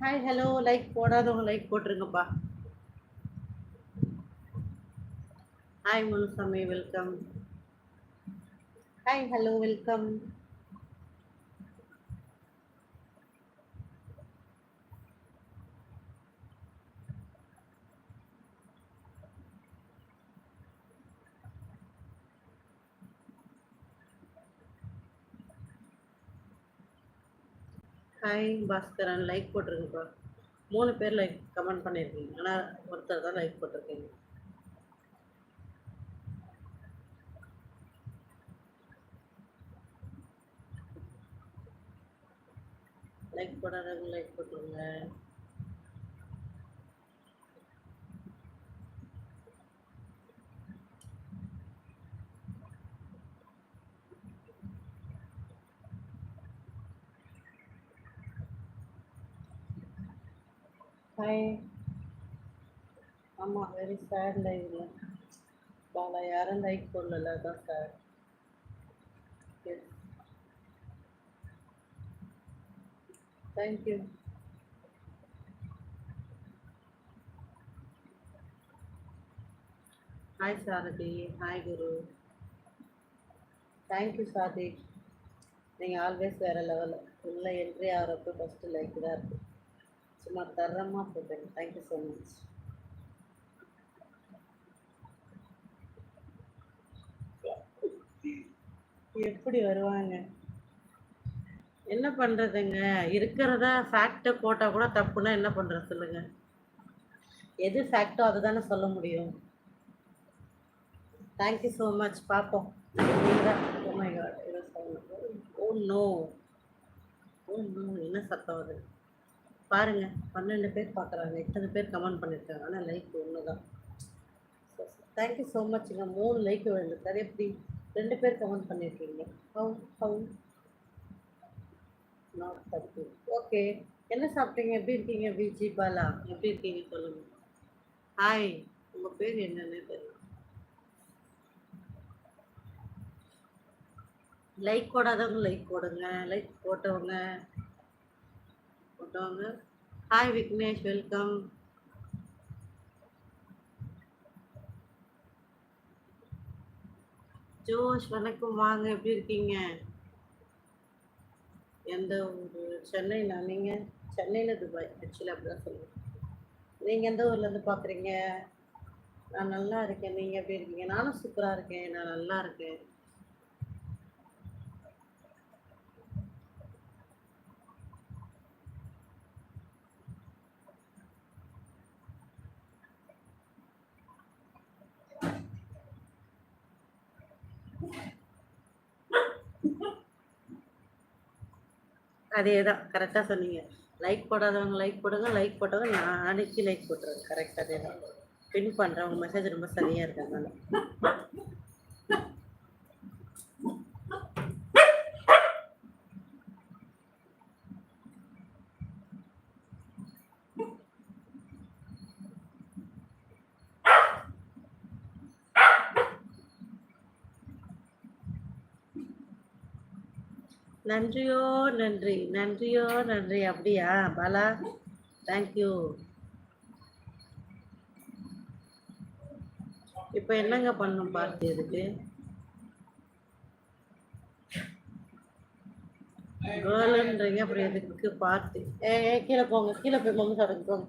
Hi hello like போடாதவங்க like போட்டுருங்கப்பா. Hi Munusamy welcome hi hello welcome hi Baskaran like போட்டிருங்கப்பா மூணு பேர் like comment பண்ணியிருக்கீங்க ஆனால் ஒருத்தர் தான் லைக் போட்டிருக்கீங்க. லைக் போடாதவங்க லைக் போட்டுருங்க. ஹாய் ஆமாம் வெரி சேட் லைவ்ல பாலா யாரும் லைக் போடல அதான் sir yes thank you hi Sarathi hi Guru thank you Sarathi நீங்கள் ஆல்வேஸ் வேறு லெவலில் உள்ளே என்ட்ரி ஆகிறப்ப ஃபஸ்ட்டு லைக் தான் இருக்குது சும்மா தரமாக போட்டேன். தேங்க்யூ ஸோ மச் எப்படி வருவாங்க? என்ன பண்ணுறதுங்க இருக்கிறத ஃபேக்டை போட்டால் கூட தப்புன்னா என்ன பண்ணுறது சொல்லுங்க. எது ஃபேக்டோ அதை தானே சொல்ல முடியும். தேங்க்யூ ஸோ மச் பார்ப்போம். ஓ நோ ஓ நோ என்ன சத்தம் அது? பாருங்க பன்னெண்டு பேர் பார்க்குறாங்க எத்தனை பேர் கமெண்ட் பண்ணியிருக்காங்க ஆனால் லைக் ஒன்று தான் தேங்க்யூ ஸோ மச்ங்க மூணு லைக் விழுந்துருக்கு எப்படி? ரெண்டு பேர் கமெண்ட் பண்ணியிருக்கீங்க ஹவு ஹவு நாட் தப்பு ஓகே என்ன சாப்பிட்டீங்க? எப்படி இருக்கீங்க? விஜி பாலா எப்படி இருக்கீங்க? சொல்லுங்கள் ஹாய் உங்கள் பேர் என்னன்னு தெரியல. லைக் போடாதவங்க லைக் போடுங்க. லைக் போட்டவங்க போட்டவங்க ஹாய் விக்னேஷ் வெல்கம் ஜோஷ் வணக்கம். வாங்க எப்படி இருக்கீங்க? எந்த ஊர்? சென்னைனா நீங்கள் சென்னையில் துபாய் ஆக்சுவலி அப்படிதான் சொல்லுவேன். நீங்கள் எந்த ஊர்லேருந்து பார்க்குறீங்க நான் நல்லா இருக்கேன். நீங்கள் எப்படி இருக்கீங்க? நானும் சூப்பராக இருக்கேன். நான் நல்லா இருக்கேன். அதே தான் கரெக்டாக சொன்னீங்க. லைக் போடாதவங்க லைக் போடுங்க லைக் போட்டவங்க நான் அனுப்பி லைக் போட்டுருவேன் கரெக்டாக அதே தான் பின் பண்ணுறேன் உங்கள் மெசேஜ் ரொம்ப சரியாக இருக்கு நன்றியோ நன்றி. நன்றியோ நன்றி. அப்படியா? பாலா தேங்க்யூ இப்போ என்னங்க பண்ணும் பார்ட்டி இதுக்கு கேர்ளுன்றீங்க அப்புறம் எதுக்கு பார்ட்டி ஏ ஏ, கீழே போங்க. கீழே போய் மம்மி சாப்பிடுங்க போங்க.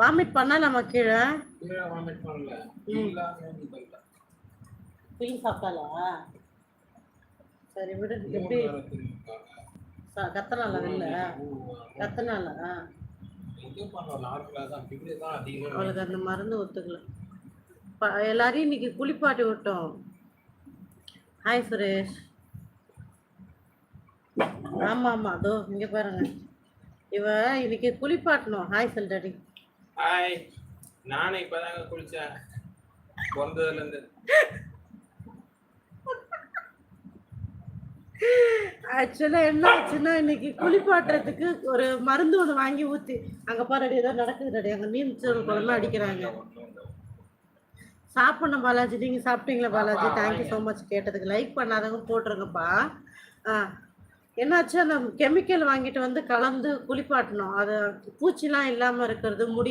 வாமிட் பண்ணா நம்ம கீழே? கீழே வாமிட் பண்ணல. பில் சாப்பிட்டாலா சரி விடு எப்படி? கத்தனால வெளில கத்தனால அவளுக்கு அந்த மருந்து ஒத்துக்கல. ப- எல்லாரையும் இன்னைக்கு குளிப்பாட்டி விட்டோம். ஹாய் சுரேஷ் ஆமா ஆமா அதோ இங்க பாருங்க. இவ இன்னைக்கு குளிப்பாட்டணும். ஹாய் சொல்றடி ஹாய் நானே இப்பதாங்க குளிச்சேன். பிறந்ததுல இருந்து. ஆக்சுவலா என்ன ஆச்சுன்னா இன்னைக்கு குளிப்பாட்டுறதுக்கு ஒரு மருந்து ஒன்று வாங்கி ஊத்தி அங்க பாருடி ஏதோ நடக்குதுடி அங்க நீச்சல் குழம்பு அடிக்கிறாங்க. சாப்பிடணும் பாலாஜி. நீங்க சாப்பிட்டீங்களா Balaji? Thank you so much கேட்டதுக்கு லைக் பண்ணாதவங்க போட்டுருங்கப்பா. ஆ என்னாச்சு அந்த கெமிக்கல் வாங்கிட்டு வந்து கலந்து குளிப்பாட்டணும் அது பூச்சிலாம் இல்லாமல் இருக்கிறது முடி